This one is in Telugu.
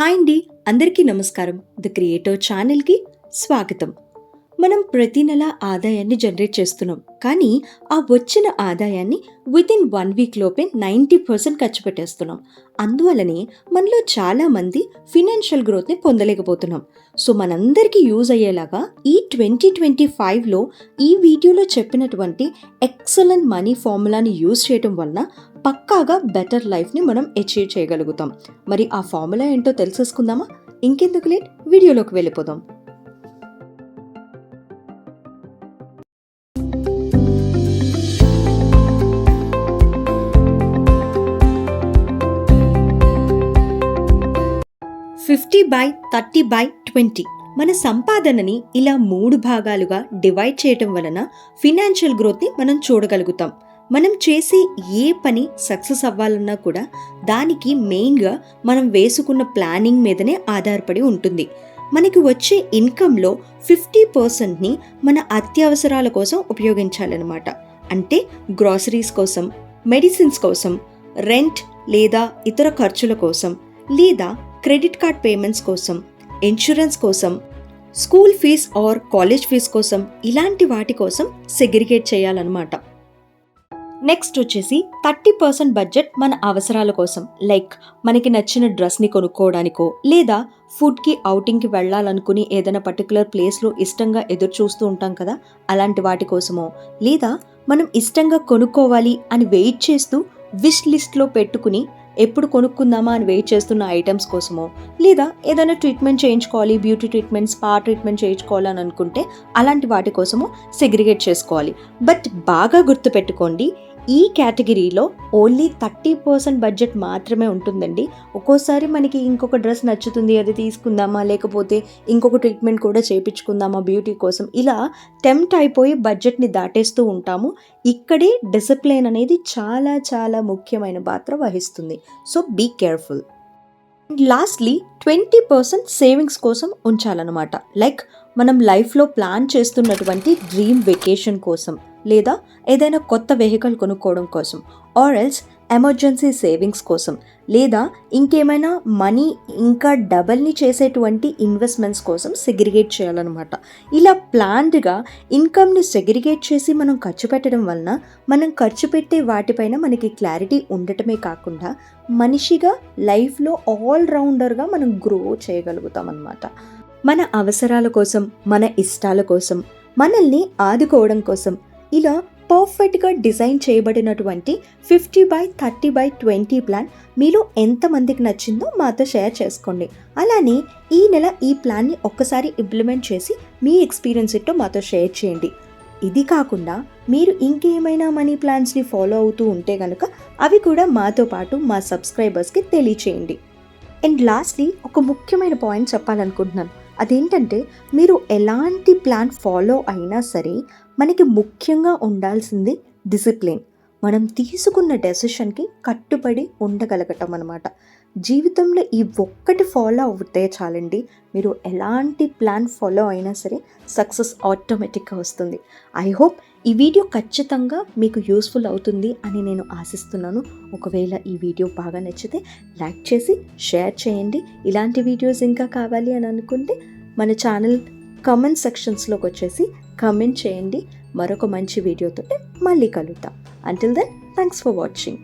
హాయ్ అండి అందరికీ నమస్కారం. ద క్రియేటివ్ ఛానల్కి స్వాగతం. మనం ప్రతి నెల ఆదాయాన్ని జనరేట్ చేస్తున్నాం. కానీ ఆ వచ్చిన ఆదాయాన్ని వితిన్ వన్ వీక్ లోపే నైంటీ పర్సెంట్ ఖర్చు పెట్టేస్తున్నాం. అందువలనే మనలో చాలామంది ఫినాన్షియల్ గ్రోత్ని పొందలేకపోతున్నాం. సో మనందరికీ యూజ్ అయ్యేలాగా ఈ ట్వంటీ ట్వంటీ ఫైవ్లో ఈ వీడియోలో చెప్పినటువంటి ఎక్సలెంట్ మనీ ఫార్ములాని యూజ్ చేయడం వలన పక్కాగా బెటర్ లైఫ్ని మనం అచీవ్ చేయగలుగుతాం. మరి ఆ ఫార్ములా ఏంటో తెలుసుకుందామా ఇంకెందుకు లేట్? వీడియోలోకి వెళ్ళిపోదాం. Fifty by thirty by twenty. మన సంపాదనని ఇలా మూడు భాగాలుగా డివైడ్ చేయటం వలన ఫినాన్షియల్ గ్రోత్ని మనం చూడగలుగుతాం. మనం చేసే ఏ పని సక్సెస్ అవ్వాలన్నా కూడా దానికి మెయిన్గా మనం వేసుకున్న ప్లానింగ్ మీదనే ఆధారపడి ఉంటుంది. మనకి వచ్చే ఇన్కంలో ఫిఫ్టీ పర్సెంట్ని మన అత్యవసరాల కోసం ఉపయోగించాలన్నమాట. అంటే గ్రాసరీస్ కోసం మెడిసిన్స్ కోసం రెంట్ లేదా ఇతర ఖర్చుల కోసం లేదా క్రెడిట్ కార్డ్ పేమెంట్స్ కోసం ఇన్సూరెన్స్ కోసం school fees or college fees కోసం ఇలాంటి వాటి కోసం సెగ్రిగేట్ చేయాలన్నమాట. నెక్స్ట్ వచ్చేసి థర్టీ పర్సెంట్ బడ్జెట్ మన అవసరాల కోసం లైక్ మనకి నచ్చిన డ్రెస్ని కొనుక్కోవడానికో లేదా ఫుడ్కి అవుటింగ్కి వెళ్ళాలనుకుని ఏదైనా పర్టికులర్ ప్లేస్లో ఇష్టంగా ఎదురు చూస్తూ ఉంటాం కదా అలాంటి వాటి కోసమో లేదా మనం ఇష్టంగా కొనుక్కోవాలి అని వెయిట్ చేస్తూ విష్ లిస్ట్లో పెట్టుకుని ఎప్పుడు కొనుక్కుందామా అని వెయిట్ చేస్తున్న ఐటమ్స్ కోసమో లేదా ఏదైనా ట్రీట్మెంట్ చేయించుకోవాలి బ్యూటీ ట్రీట్మెంట్ స్పా ట్రీట్మెంట్ చేయించుకోవాలని అనుకుంటే అలాంటి వాటి కోసము సెగ్రిగేట్ చేసుకోవాలి. బట్ బాగా గుర్తుపెట్టుకోండి ఈ కేటగిరీలో ఓన్లీ థర్టీ పర్సెంట్ బడ్జెట్ మాత్రమే ఉంటుందండి. ఒక్కోసారి మనకి ఇంకొక డ్రెస్ నచ్చుతుంది అది తీసుకుందామా లేకపోతే ఇంకొక ట్రీట్మెంట్ కూడా చేయించుకుందామా బ్యూటీ కోసం ఇలా టెంప్ట్ అయిపోయి బడ్జెట్ని దాటేస్తూ ఉంటాము. ఇక్కడే డిసిప్లిన్ అనేది చాలా చాలా ముఖ్యమైన పాత్ర వహిస్తుంది. So be careful. Lastly twenty percent savings కోసం ఉంచాలన్నమాట. లైక్ మనం లైఫ్లో ప్లాన్ చేస్తున్నటువంటి డ్రీమ్ వెకేషన్ కోసం. లేదా ఏదైనా కొత్త వెహికల్ కొనుక్కోవడం కోసం ఆర్ ఎల్స్ ఎమర్జెన్సీ సేవింగ్స్ కోసం లేదా ఇంకేమైనా మనీ ఇంకా డబల్ని చేసేటువంటి ఇన్వెస్ట్మెంట్స్ కోసం సెగ్రిగేట్ చేయాలన్నమాట. ఇలా ప్లాన్డ్గా ఇన్కమ్ని సెగ్రిగేట్ చేసి మనం ఖర్చు పెట్టడం వలన మనం ఖర్చు పెట్టే వాటిపైన మనకి క్లారిటీ ఉండటమే కాకుండా మనిషిగా లైఫ్లో ఆల్ రౌండర్గా మనం గ్రో చేయగలుగుతాం అన్నమాట మన అవసరాల కోసం మన ఇష్టాల కోసం మనల్ని ఆదుకోవడం కోసం ఇలా పర్ఫెక్ట్గా డిజైన్ చేయబడినటువంటి fifty by thirty by twenty plan మీలో ఎంతమందికి నచ్చిందో మాతో షేర్ చేసుకోండి. అలానే ఈ నెల ఈ ప్లాన్ని ఒక్కసారి ఇంప్లిమెంట్ చేసి మీ ఎక్స్పీరియన్స్ ఏంటో మాతో షేర్ చేయండి. ఇది కాకుండా మీరు ఇంకేమైనా మనీ ప్లాన్స్ని ఫాలో అవుతూ ఉంటే కనుక అవి కూడా మాతో పాటు మా సబ్స్క్రైబర్స్కి తెలియచేయండి. అండ్ లాస్ట్లీ ఒక ముఖ్యమైన పాయింట్ చెప్పాలనుకుంటున్నాను. అదేంటంటే మీరు ఎలాంటి ప్లాన్ ఫాలో అయినా సరే మనకి ముఖ్యంగా ఉండాల్సింది డిసిప్లిన్. మనం తీసుకున్న డెసిషన్కి కట్టుబడి ఉండగలగటం అనమాట జీవితంలో ఈ ఒక్కటి ఫాలో అవుతే చాలండి మీరు ఎలాంటి ప్లాన్ ఫాలో అయినా సరే సక్సెస్ ఆటోమేటిక్గా వస్తుంది. ఐ హోప్ ఈ వీడియో ఖచ్చితంగా మీకు యూస్ఫుల్ అవుతుంది అని నేను ఆశిస్తున్నాను. ఒకవేళ ఈ వీడియో బాగా నచ్చితే లైక్ చేసి షేర్ చేయండి. ఇలాంటి వీడియోస్ ఇంకా కావాలి అని అనుకుంటే మన ఛానల్ కామెంట్ సెక్షన్స్లోకి వచ్చేసి కమెంట్ చేయండి. మరొక మంచి వీడియోతో మళ్ళీ కలుద్దాం. Until then thanks for watching